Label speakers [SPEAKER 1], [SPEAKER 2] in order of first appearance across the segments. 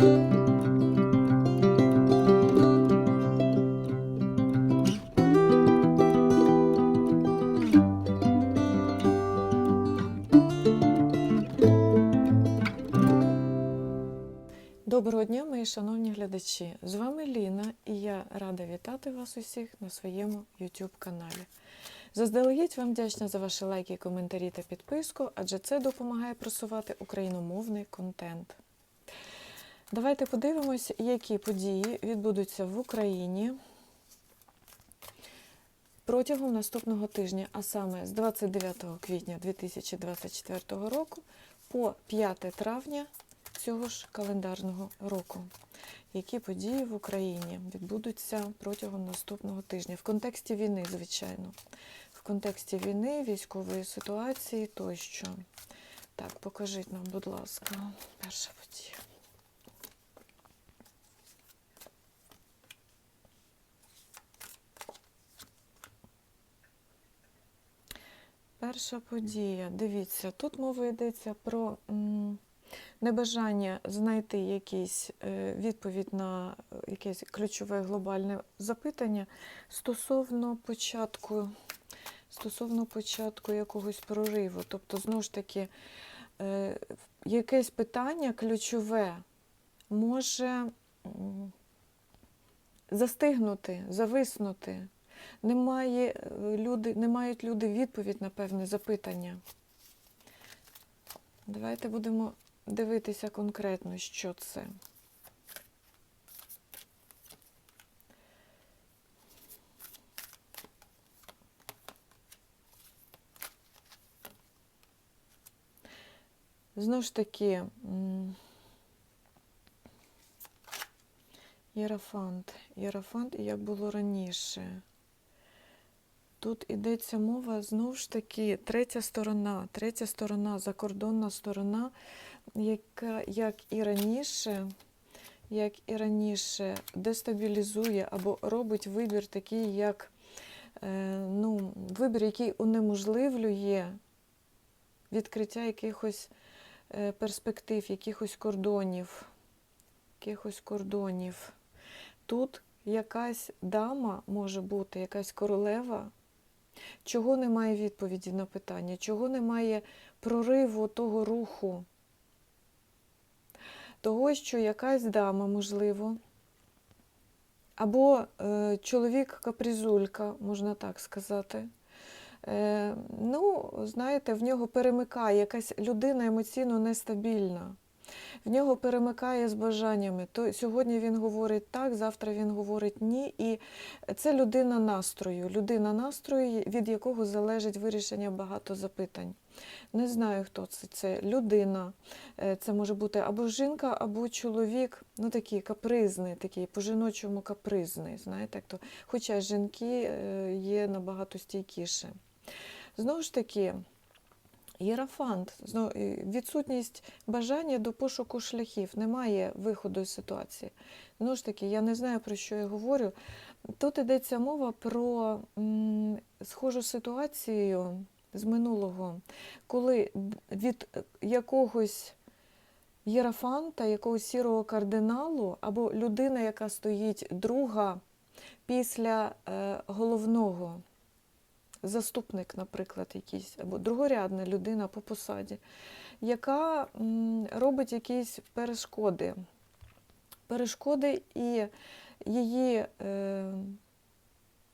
[SPEAKER 1] Доброго дня, мої шановні глядачі! З вами Ліна і я рада вітати вас усіх на своєму YouTube каналі. Заздалегідь вам вдячна за ваші лайки, коментарі та підписку, адже це допомагає просувати україномовний контент. Давайте подивимось, які події відбудуться в Україні протягом наступного тижня, а саме з 29 квітня 2024 року по 5 травня цього ж календарного року. Які події в Україні відбудуться протягом наступного тижня? В контексті війни, звичайно. В контексті війни, військової ситуації тощо. Так, покажіть нам, будь ласка, перша подія. Перша подія. Дивіться, тут мова йдеться про небажання знайти якийсь е, відповідь на е, якесь ключове глобальне запитання стосовно початку, стосовно початку якогось прориву. Тобто, знову ж таки, е, якесь питання ключове може застигнути, зависнути. Немає е, люди, не мають люди відповідь на певне запитання. Давайте будемо дивитися конкретно, що це. Знову ж таки, Єрафант. Єрафант, і як було раніше. Тут йдеться мова знову ж таки, третя сторона, третя сторона, закордонна сторона, яка, як і раніше, як і раніше, дестабілізує або робить вибір такий, як е, ну, вибір, який унеможливлює відкриття якихось е, перспектив, якихось кордонів, якихось кордонів. Тут якась дама може бути, якась королева, чого немає відповіді на питання, чого немає прориву того руху, того, що якась дама, можливо, або е, чоловік-капризулька, можна так сказати. Е, ну, знаєте, в нього перемикає якась людина емоційно нестабільна. В нього перемикає з бажаннями. То сьогодні він говорить так, завтра він говорить ні. І це людина настрою. Людина настрою, від якого залежить вирішення багато запитань. Не знаю, хто це. Це людина. Е, Це може бути або жінка, або чоловік, ну такий капризний, такий по-жіночому капризний. знаєте, як то. Хоча жінки е, є набагато стійкіше. Знову ж таки. Єрафант, відсутність бажання до пошуку шляхів, немає виходу з ситуації. Знову ж таки, я не знаю, про що я говорю. Тут йдеться мова про м, схожу ситуацію з минулого, коли від якогось єрафанта, якогось сірого кардиналу, або людина, яка стоїть друга після е, головного заступник, наприклад, якийсь, або другорядна людина по посаді, яка робить якісь перешкоди. Перешкоди і її е,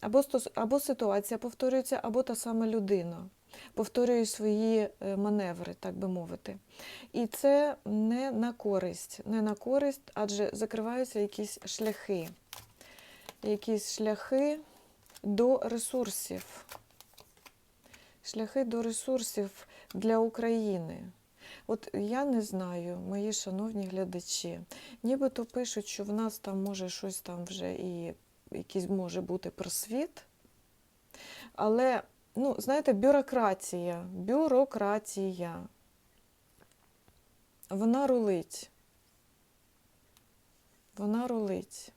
[SPEAKER 1] або, або ситуація повторюється, або та сама людина повторює свої е, маневри, так би мовити. І це не на користь, не на користь, адже закриваються якісь шляхи, якісь шляхи до ресурсів шляхи до ресурсів для України. От я не знаю, мої шановні глядачі, нібито пишуть, що в нас там може щось там вже і якийсь може бути просвіт. Але, ну, знаєте, бюрократія, бюрократія, вона рулить. Вона рулить.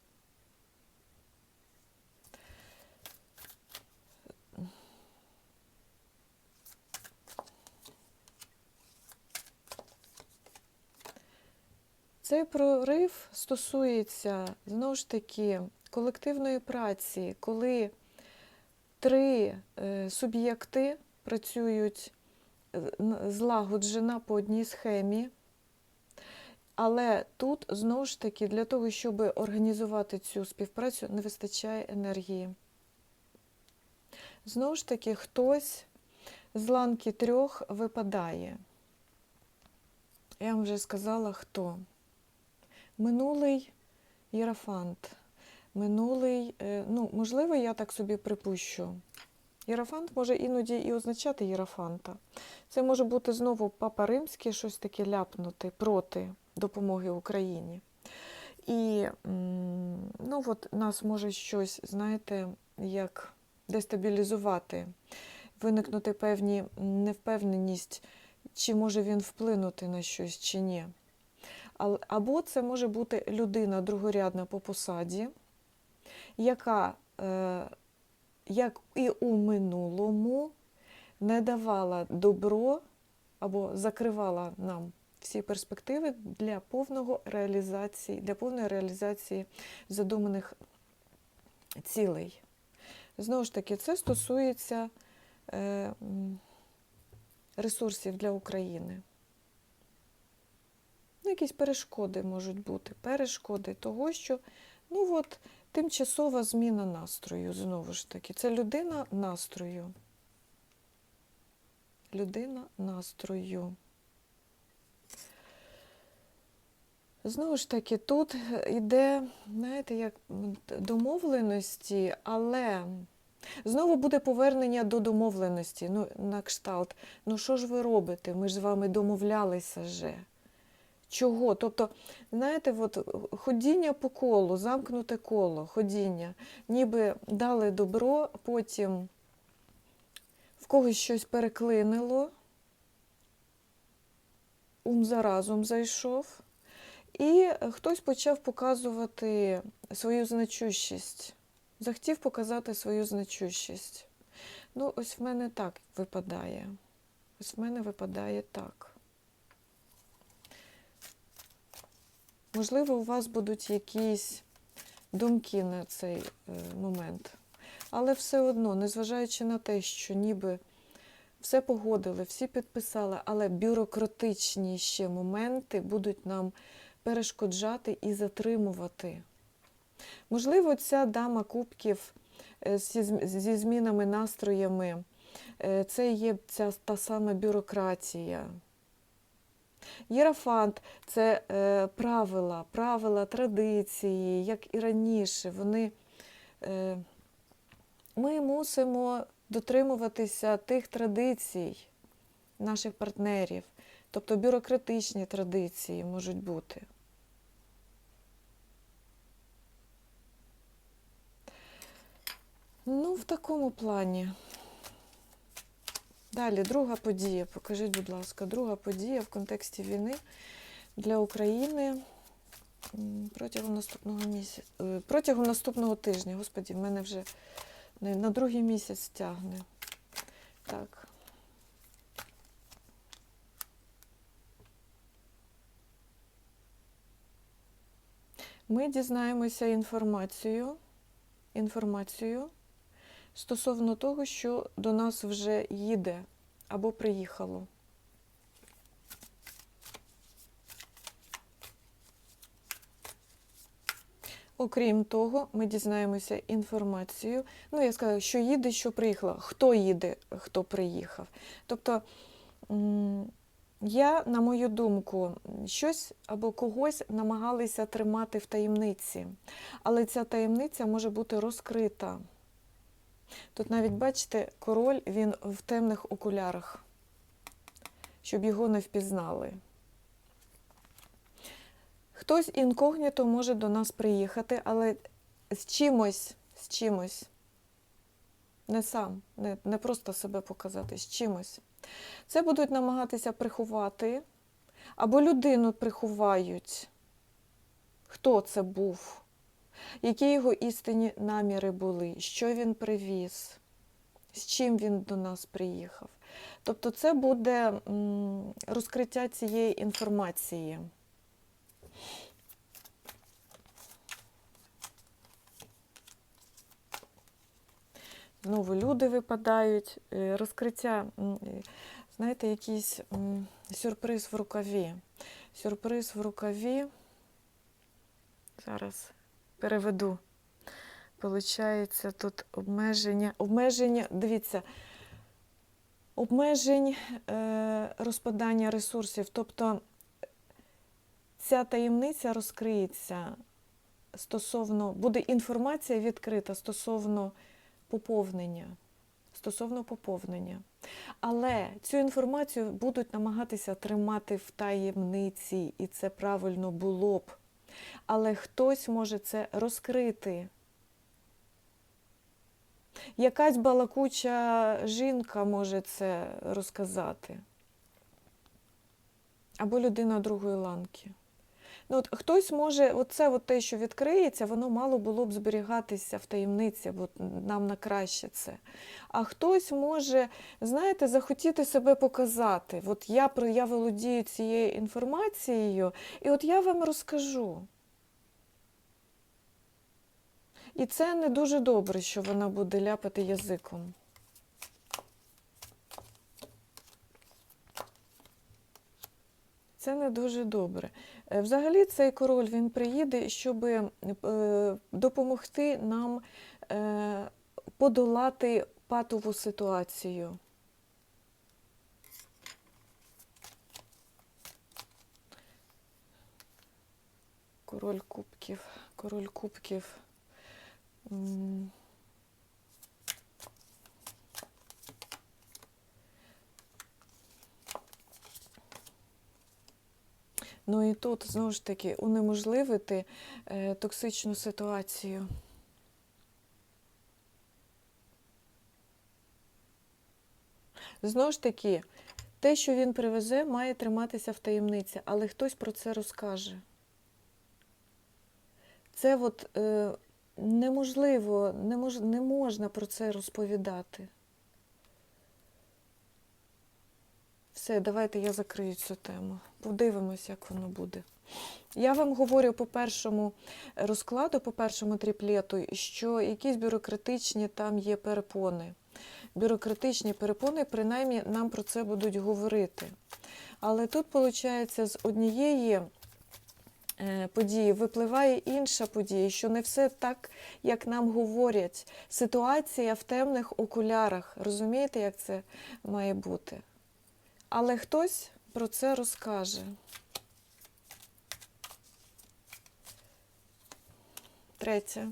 [SPEAKER 1] Цей прорив стосується знову ж таки колективної праці, коли три е, суб'єкти працюють е, н- по одній схемі. Але тут знову ж таки для того, щоб організувати цю співпрацю, не вистачає енергії. Знову ж таки, хтось з ланки трьох випадає. Я вам вже сказала, хто. Минулий Єрофант. Минулий, е, ну, можливо, я так собі припущу. Єрофант може іноді і означати Єрофанта. Це може бути знову Папа Римський, щось таке ляпнути проти допомоги Україні. І ну, от нас може щось, знаєте, як дестабілізувати, виникнути певні невпевненість, чи може він вплинути на щось, чи ні. Або це може бути людина другорядна по посаді, яка, е, як і у минулому, не давала добро або закривала нам всі перспективи для повного реалізації, для повної реалізації задуманих цілей. Знову ж таки, це стосується е, ресурсів для України. Ну, якісь перешкоди можуть бути. Перешкоди того, що ну от, тимчасова зміна настрою, знову ж таки. Це людина настрою. Людина настрою. Знову ж таки, тут йде, знаєте, як домовленості, але знову буде повернення до домовленості. Ну, на кшталт. Ну що ж ви робите? Ми ж з вами домовлялися же. Чого? Тобто, знаєте, от ходіння по колу, замкнуте коло, ходіння, ніби дали добро, потім в когось щось переклинило, ум за разум зайшов, і хтось почав показувати свою значущість, захотів показати свою значущість. Ну, ось в мене так випадає. Ось в мене випадає так. Можливо, у вас будуть якісь думки на цей е, момент. Але все одно, незважаючи на те, що ніби все погодили, всі підписали, але бюрократичні ще моменти будуть нам перешкоджати і затримувати. Можливо, ця дама кубків е, зі змінами настроями, е, це є ця та сама бюрократія. Єрафант це е, правила, правила, традиції, як і раніше. Вони, е, ми мусимо дотримуватися тих традицій наших партнерів, тобто бюрократичні традиції можуть бути. Ну, в такому плані. Далі, друга подія. Покажіть, будь ласка, друга подія в контексті війни для України протягом наступного місяця. Протягом наступного тижня. Господі, в мене вже на на другий місяць тягне. Так. Ми дізнаємося інформацію, інформацію стосовно того, що до нас вже їде або приїхало. Окрім того, ми дізнаємося інформацію. Ну, я сказала, що їде, що приїхала, хто їде, хто приїхав. Тобто, я, на мою думку, щось або когось намагалися тримати в таємниці, але ця таємниця може бути розкрита. Тут навіть бачите, король він в темних окулярах, щоб його не впізнали. Хтось інкогніто може до нас приїхати, але з чимось, з чимось. Не сам, не, не просто себе показати, з чимось. Це будуть намагатися приховати, або людину приховають. Хто це був? Які його істинні наміри були, що він привіз, з чим він до нас приїхав. Тобто це буде розкриття цієї інформації. Знову люди випадають, е, розкриття, е, знаєте, якийсь сюрприз в рукаві. Сюрприз в рукаві. Зараз переведу. Получається тут обмеження. Обмеження, дивіться, обмежень е, розпадання ресурсів. Тобто ця таємниця розкриється стосовно, буде інформація відкрита стосовно поповнення. Стосовно поповнення. Але цю інформацію будуть намагатися тримати в таємниці, і це правильно було б. Але хтось може це розкрити. Якась балакуча жінка може це розказати. Або людина другої ланки. Ну, от хтось може, оце от те, що відкриється, воно мало було б зберігатися в таємниці, бо нам на краще це. А хтось може, знаєте, захотіти себе показати. От я, я володію цією інформацією, і от я вам розкажу. І це не дуже добре, що вона буде ляпати язиком. Це не дуже добре. Е, Взагалі, цей король він приїде, щоб е, допомогти нам е, подолати патову ситуацію. Король кубків, король кубків. Ну і тут знову ж таки унеможливити е, токсичну ситуацію. Знову ж таки, те, що він привезе, має триматися в таємниці, але хтось про це розкаже. Це от е, неможливо, не, мож, не можна про це розповідати. Все, давайте я закрию цю тему. Подивимось, як воно буде. Я вам говорю по першому розкладу, по першому тріплету, що якісь бюрократичні там є перепони. Бюрократичні перепони, принаймні, нам про це будуть говорити. Але тут, виходить, з однієї е, події випливає інша подія, що не все так, як нам говорять. Ситуація в темних окулярах. Розумієте, як це має бути? Але хтось про це розкаже. Третє.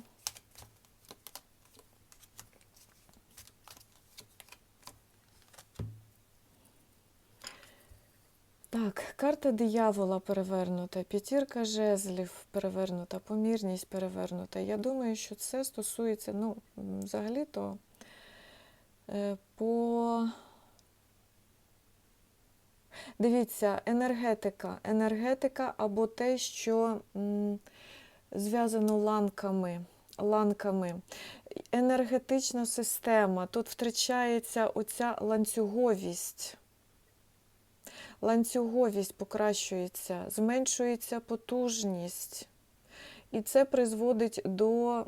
[SPEAKER 1] Так, карта диявола перевернута, п'ятірка жезлів перевернута, помірність перевернута. Я думаю, що це стосується, ну, взагалі-то е, по. Дивіться, енергетика. Енергетика або те, що зв'язано ланками. ланками. Енергетична система. Тут втрачається оця ланцюговість. Ланцюговість покращується, зменшується потужність. І це призводить до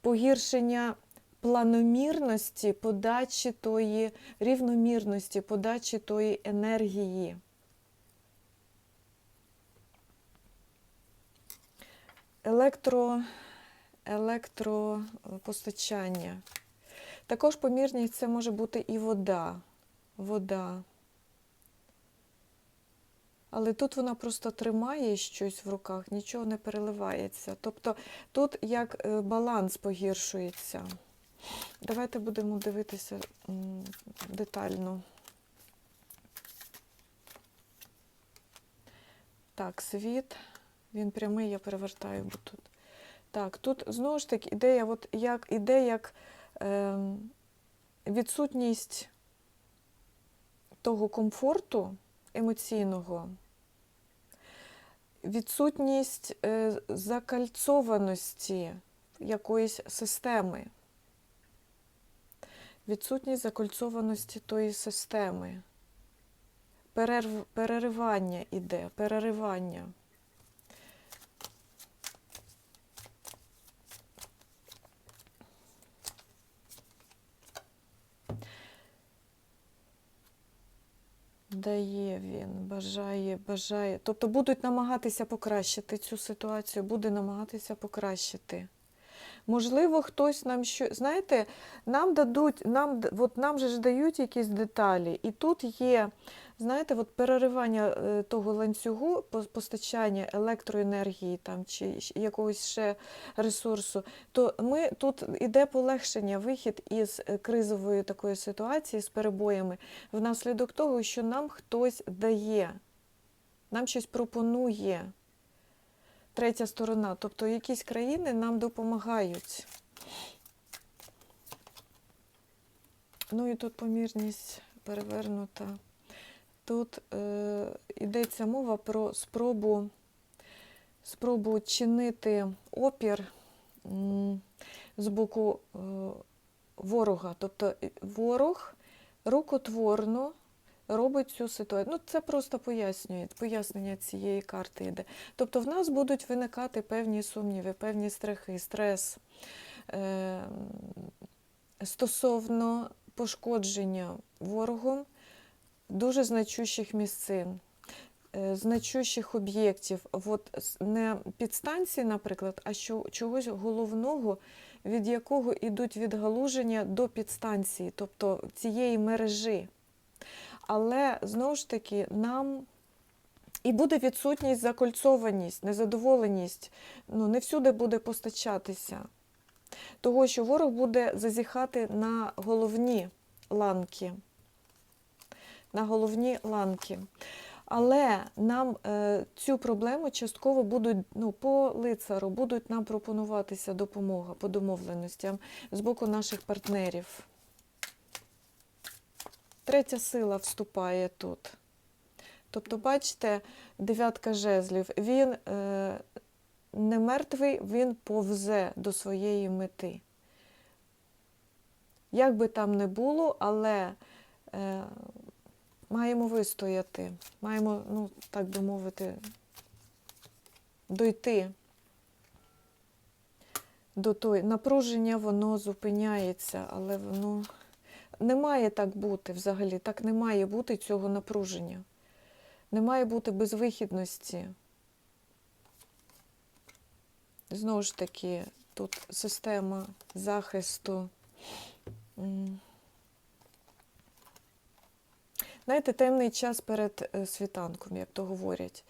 [SPEAKER 1] погіршення планомірності подачі тої рівномірності, подачі тої енергії. Електро, електропостачання. Також помірність це може бути і вода. Вода. Але тут вона просто тримає щось в руках, нічого не переливається. Тобто тут як е, баланс погіршується. Давайте будемо дивитися детально. Так, світ, він прямий, я перевертаю бо тут. Так, тут знову ж таки ідея, от як, іде як е, відсутність того комфорту емоційного, відсутність е, закальцованості якоїсь системи відсутність закольцованості тої системи. перерв, переривання іде, переривання. Дає він, бажає, бажає. Тобто будуть намагатися покращити цю ситуацію, буде намагатися покращити. Можливо, хтось нам що. Знаєте, нам дадуть, нам, от нам же ж дають якісь деталі, і тут є, знаєте, от переривання е, того ланцюгу постачання електроенергії там, чи якогось ще ресурсу, то ми тут іде полегшення, вихід із е, кризової такої ситуації з перебоями внаслідок того, що нам хтось дає, нам щось пропонує третя сторона. Тобто якісь країни нам допомагають. Ну і тут помірність перевернута. Тут е, йдеться мова про спробу, спробу чинити опір з боку е, ворога. Тобто е, ворог рукотворно робить цю ситуацію. Ну, це просто пояснює, пояснення цієї карти йде. Тобто в нас будуть виникати певні сумніви, певні страхи, стрес е, стосовно пошкодження ворогом дуже значущих місцин, е, значущих об'єктів. От не підстанції, наприклад, а що, чогось головного, від якого йдуть відгалуження до підстанції, тобто цієї мережі. Але знову ж таки, нам і буде відсутність закольцованість, незадоволеність. Ну, не всюди буде постачатися. Того, що ворог буде зазіхати на головні ланки. На головні ланки. Але нам е, цю проблему частково будуть ну, по лицару, будуть нам пропонуватися допомога по домовленостям з боку наших партнерів. Третя сила вступає тут. Тобто, бачите, дев'ятка жезлів, він е, не мертвий, він повзе до своєї мети. Як би там не було, але е, маємо вистояти, маємо, ну, так би мовити, дойти до той. Напруження воно зупиняється, але воно не має так бути взагалі. Так не має бути цього напруження. Не має бути безвихідності. Знову ж таки, тут система захисту. Знаєте, темний час перед е, світанком, як то говорять.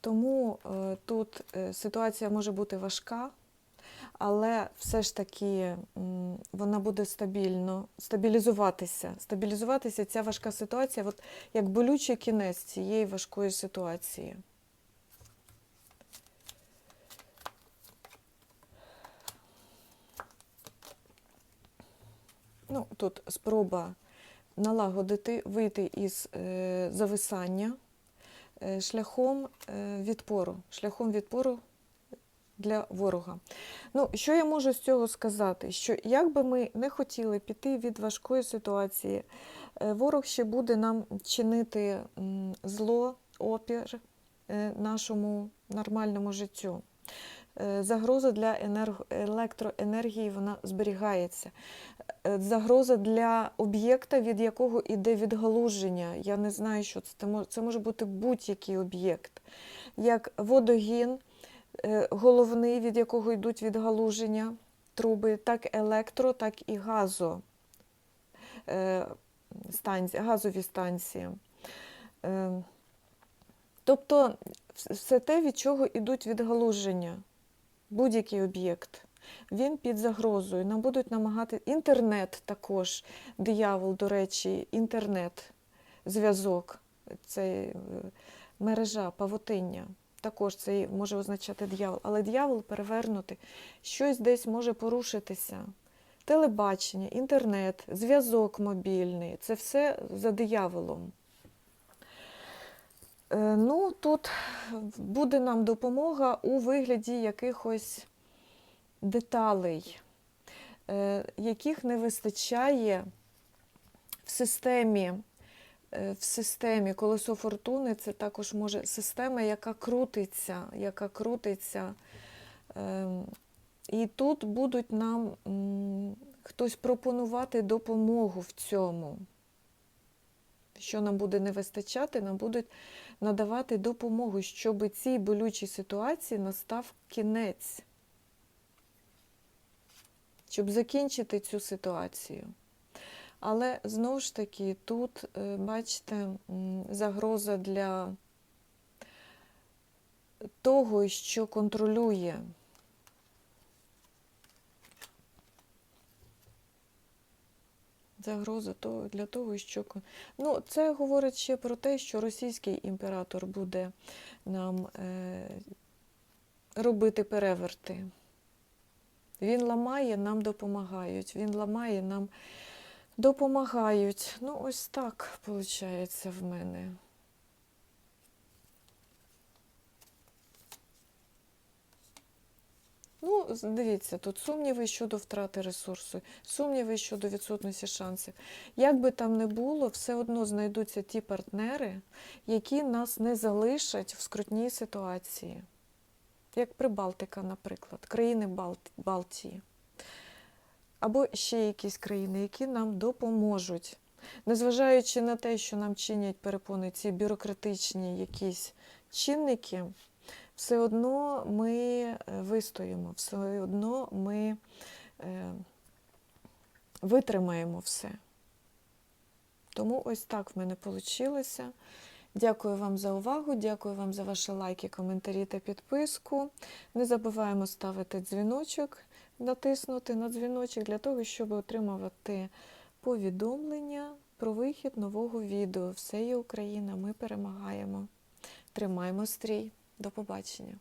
[SPEAKER 1] Тому е, тут е, ситуація може бути важка, але все ж таки вона буде стабільно стабілізуватися. Стабілізуватися ця важка ситуація, от як болючий кінець цієї важкої ситуації. Ну, тут спроба налагодити, вийти із е, зависання е, шляхом е, відпору, шляхом відпору для ворога. Ну, що я можу з цього сказати? Що як би ми не хотіли піти від важкої ситуації, е, ворог ще буде нам чинити зло, опір е, нашому нормальному життю. Е, Загроза для електроенергії вона зберігається. Загроза для об'єкта, від якого йде відгалуження. Я не знаю, що це. Це може бути будь-який об'єкт, як водогін, головний, від якого йдуть відгалуження труби, так електро, так і газо, е, газові станції. Е, Тобто все те, від чого йдуть відгалуження, будь-який об'єкт, він під загрозою. Нам будуть намагати інтернет також, диявол, до речі, інтернет, зв'язок, це е, мережа, павутиння. Також це може означати дьявол. Але дьявол перевернути, щось десь може порушитися. Телебачення, інтернет, зв'язок мобільний це все за дияволом. Е, Ну, тут буде нам допомога у вигляді якихось деталей, е, яких не вистачає в системі в системі колесо фортуни це також може система, яка крутиться, яка крутиться. Ем, І тут будуть нам хтось пропонувати допомогу в цьому. Що нам буде не вистачати, нам будуть надавати допомогу, щоб цій болючій ситуації настав кінець, щоб закінчити цю ситуацію. Але знову ж таки, тут, е, бачите, загроза для того, що контролює. Загроза для того, що. Ну, це говорить ще про те, що російський імператор буде нам е, робити переверти. Він ламає, нам допомагають. Він ламає, нам допомагають. Ну, ось так виходить в мене. Ну, дивіться, тут сумніви щодо втрати ресурсу, сумніви щодо відсутності шансів. Як би там не було, все одно знайдуться ті партнери, які нас не залишать в скрутній ситуації. Як Прибалтика, наприклад, країни Балт- Балтії. Або ще якісь країни, які нам допоможуть. Незважаючи на те, що нам чинять перепони ці бюрократичні якісь чинники, все одно ми е, вистоїмо, все одно ми е, витримаємо все. Тому ось так в мене вийшло. Дякую вам за увагу, дякую вам за ваші лайки, коментарі та підписку. Не забуваємо ставити дзвіночок, натиснути на дзвіночок для того, щоб отримувати повідомлення про вихід нового відео. Все є Україна, ми перемагаємо. Тримаймо стрій. До побачення.